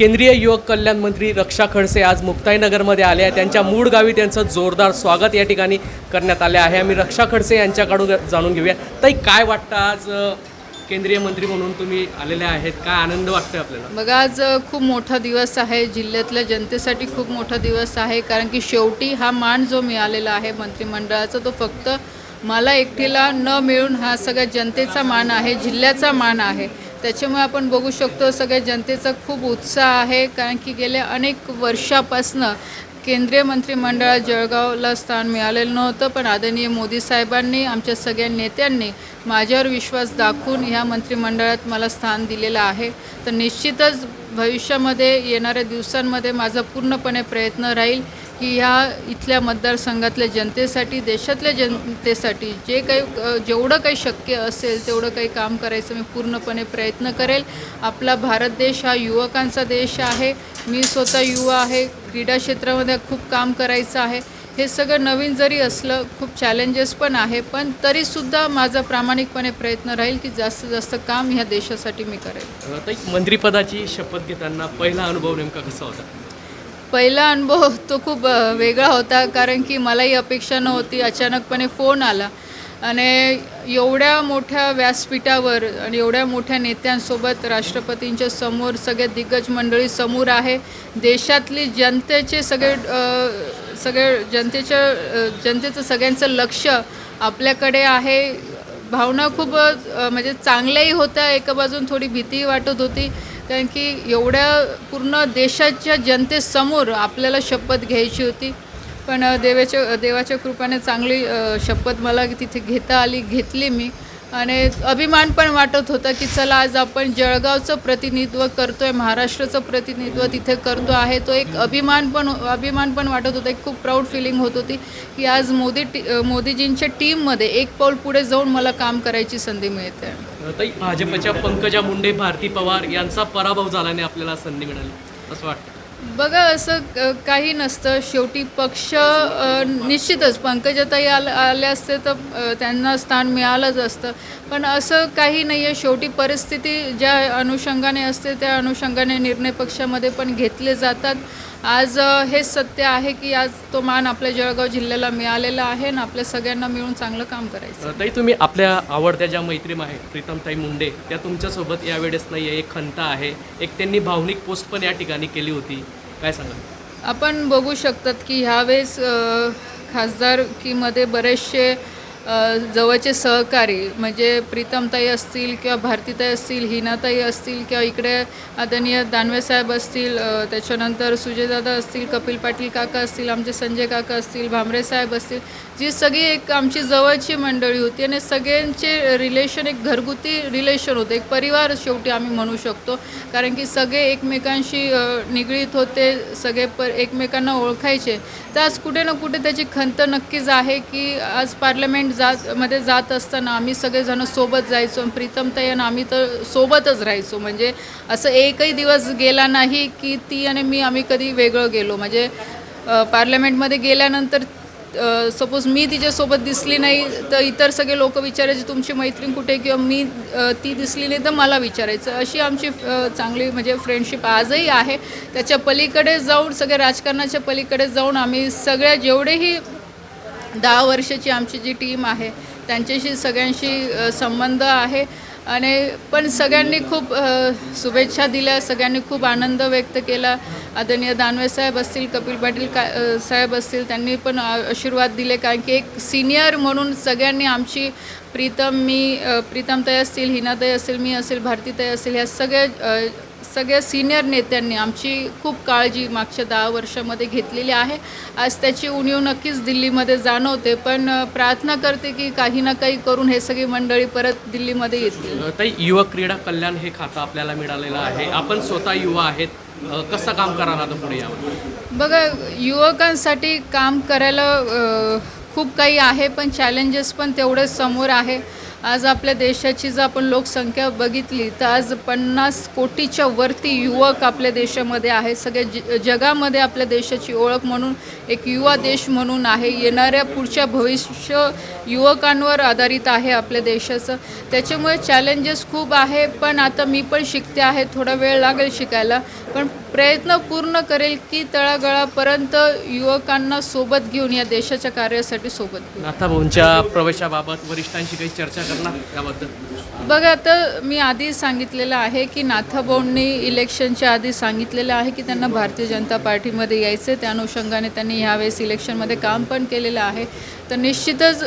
केंद्रीय युवक कल्याण मंत्री रक्षा खडसे आज मुक्ताईनगरमध्ये आले आहे त्यांच्या मूळ गावी त्यांचं जोरदार स्वागत या ठिकाणी करण्यात आले आहे. आम्ही रक्षा खडसे यांच्याकडून जाणून घेऊया. ताई काय वाटतं आज केंद्रीय मंत्री म्हणून तुम्ही आलेले आहेत? काय आनंद वाटतोय आपल्याला? बघा आज खूप मोठा दिवस आहे. जिल्ह्यातल्या जनतेसाठी खूप मोठा दिवस आहे. कारण की शेवटी हा मान जो मिळालेला आहे मंत्रिमंडळाचा तो फक्त मला एकटीला न मिळून हा सगळ्या जनतेचा मान आहे जिल्ह्याचा मान आहे. त्याच्यामुळे आपण बघू शकतो सगळ्या जनतेचा खूप उत्साह आहे कारण की गेल्या अनेक वर्षापासनं केंद्रीय मंत्रिमंडळात जळगावला स्थान मिळालेलं नव्हतं पण आदरणीय मोदी साहेबांनी आमच्या सगळ्या नेत्यांनी माझ्यावर विश्वास दाखवून ह्या मंत्रिमंडळात मला स्थान दिलेलं आहे. तर निश्चितच भविष्यामध्ये येणाऱ्या दिवसांमध्ये माझा पूर्णपणे प्रयत्न राहील. की ह्या इथल्या मतदारसंघातल्या जनतेसाठी देशातल्या जनतेसाठी जे काही जेवढं काही शक्य असेल तेवढं काही काम करायचं मी पूर्णपणे प्रयत्न करेल. आपला भारत देश हा युवकांचा देश आहे. मी स्वतः युवा आहे. क्रीडा क्षेत्रामध्ये खूप काम करायचं आहे. हे सगळं नवीन जरी असलं खूप चॅलेंजेस पण आहे पण तरीसुद्धा माझा प्रामाणिकपणे प्रयत्न राहील की जास्तीत जास्त काम ह्या देशासाठी मी करेल. मंत्रिपदाची शपथ घेताना पहिला अनुभव नेमका कसा होता? पहिला अनुभव तो खूप वेगळा होता कारण की मलाही अपेक्षा नव्हती. अचानकपणे फोन आला आणि एवढ्या मोठ्या व्यासपीठावर आणि एवढ्या मोठ्या नेत्यांसोबत राष्ट्रपतींच्या समोर सगळे दिग्गज मंडळी समोर आहे. देशातली जनतेचे सगळे सगळे जनतेच्या जनतेचं सगळ्यांचं लक्ष आपल्याकडे आहे. भावना खूप म्हणजे चांगल्याही होत्या. एका बाजून थोडी भीतीही वाटत होती. कारण की एवढ्या पूर्ण देशाच्या जनतेसमोर आपल्याला शपथ घ्यायची होती. पण देवाच्या देवाच्या कृपाने चांगली शपथ मला तिथे घेता आली घेतली मी. आणि अभिमान पण वाटत होता की चला आज आपण जळगावचं प्रतिनिधित्व करतो आहे महाराष्ट्राचं प्रतिनिधित्व तिथे करतो आहे. तो एक अभिमान पण अभिमान पण वाटत होता एक खूप प्राऊड फिलिंग होत होती की आज मोदी टी मोदीजींच्या टीममध्ये एक पाऊल पुढे जाऊन मला काम करायची संधी मिळते. ताई भाजपच्या पंकजा मुंडे भारती पवार यांचा पराभव झाल्याने आपल्याला संधी मिळाली. असं वाटतं. बघा असं काही नसतं. शेवटी पक्ष निश्चितच. पंकजाताई आल आले असते तर त्यांना स्थान मिळालंच असतं. पण असं काही नाही आहे शेवटी परिस्थिती ज्या अनुषंगाने असते त्या अनुषंगाने निर्णय पक्षामध्ये पण घेतले जातात. आज हे हेच सत्य आहे की आज तो मान आपल्या जळगाव जिल्ह्याला मिळालेला आहे आणि आपल्या सगळ्यांना मिळून चांगलं काम करायचं ताई तुम्ही आपल्या आवडत्या ज्या मैत्रीम आहेत प्रीतमताई मुंडे त्या तुमच्यासोबत यावेळेस नाही आहे एक खंत आहे. एक त्यांनी भावनिक पोस्ट पण या ठिकाणी केली होती. काय सांगाल? आपण बघू शकतात की ह्यावेळेस खासदारकीमध्ये बरेचसे जवळचे सहकारी म्हणजे प्रीतमताई असतील किंवा भारतीताई असतील हिनाताई असतील किंवा इकडे आदरणीय दानवेसाहेब असतील त्याच्यानंतर सुजयदादा असतील कपिल पाटील काका असतील आमचे संजय काका असतील भामरे साहेब असतील जी सगळी एक आमची जवळची मंडळी होती आणि सगळ्यांचे रिलेशन एक घरगुती रिलेशन होतं एक परिवार शेवटी आम्ही म्हणू शकतो. कारण की सगळे एकमेकांशी निगडीत होते सगळे पर एकमेकांना ओळखायचे. तर आज कुठे ना कुठे त्याची खंत नक्कीच आहे की आज पार्लमेंट जात मध्ये जात असताना आम्ही सगळेजण सोबत जायचो. आणि प्रीतमताई आणि आम्ही तर सोबतच राहायचो. म्हणजे असं एकही दिवस गेला नाही की ती आणि मी आम्ही कधी वेगळं गेलो. म्हणजे पार्लमेंटमध्ये गेल्यानंतर सपोज मी तिच्यासोबत दिसली नाही तर इतर सगळे लोक विचारायचे तुमची मैत्रीण कुठे? किंवा मी ती दिसली नाही तर मला विचारायचं. अशी आमची चांगली म्हणजे फ्रेंडशिप आजही आहे. त्याच्या पलीकडे जाऊन सगळ्या राजकारणाच्या पलीकडे जाऊन आम्ही सगळ्या जेवढेही दहा वर्षाची आमची जी टीम आहे त्यांच्याशी सगळ्यांशी संबंध आहे आणि पण सगळ्यांनी खूप शुभेच्छा दिल्या सगळ्यांनी खूप आनंद व्यक्त केला. आदरणीय दानवे साहेब असतील कपिल पाटील का साहेब असतील त्यांनी पण आशीर्वाद दिले. कारण की एक सिनियर म्हणून सगळ्यांनी आमची प्रीतम मी प्रीतम प्रीतमताई असतील हिनाताई असेल मी असेल भारतीताई असेल ह्या सगळ्या सगळ्या सिनियर नेत्यांनी आमची खूप काळजी मागच्या दहा वर्षामध्ये घेतलेली आहे. आज त्याची उणीव नक्कीच दिल्लीमध्ये जाणवते पण प्रार्थना करते की काही ना काही करून हे सगळी मंडळी परत दिल्लीमध्ये येतील. ताई युवक क्रीडा कल्याण हे खातं आपल्याला मिळालेलं आहे. आपण स्वतः युवा आहेत. कसं काम करणार आता पुढे यावर? बघा युवकांसाठी काम करायला खूप काही आहे पण चॅलेंजेस पण तेवढेच समोर आहे. आज आपल्या देशाची जर आपण लोकसंख्या बघितली तर आज पन्नास कोटीच्या वरती युवक आपल्या देशामध्ये आहे. सगळ्या ज जगामध्ये आपल्या देशाची ओळख म्हणून एक युवा देश म्हणून आहे. येणाऱ्या पुढच्या भविष्य युवकांवर आधारित आहे आपल्या देशाचं. त्याच्यामुळे चॅलेंजेस खूप आहे पण आता मी पण शिकते आहे. थोडा वेळ लागेल शिकायला. पण प्रयत्न पूर्ण करेल की तळागळापर्यंत युवकांना सोबत घेऊन या देशाच्या कार्यासाठी सोबत घेऊन. नाथाभाऊंच्या प्रवेशाबाबत वरिष्ठांशी काही चर्चा करणार बघा आता मी आधी सांगितलेलं आहे की नाथाभाऊंनी इलेक्शनच्या आधी सांगितलेलं आहे की त्यांना भारतीय जनता पार्टीमध्ये यायचं त्या अनुषंगाने त्यांनी ह्यावेळेस इलेक्शनमध्ये काम पण केलेलं आहे. तर निश्चितच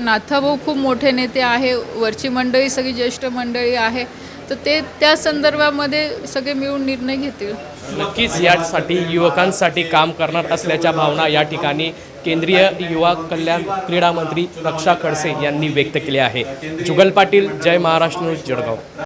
नाथाभाऊ खूप मोठे नेते आहे. वरची मंडळी सगळी ज्येष्ठ मंडळी आहे. तर ते त्या संदर्भामध्ये सगळे मिळून निर्णय घेतील. नक्कीच यासाठी युवकांसाठी काम करणार असल्याच्या भावना या ठिकाणी केंद्रीय युवा कल्याण क्रीडा मंत्री रक्षा खडसे यांनी व्यक्त केले आहे. जुगल पाटील जय महाराष्ट्र न्यूज जळगाव.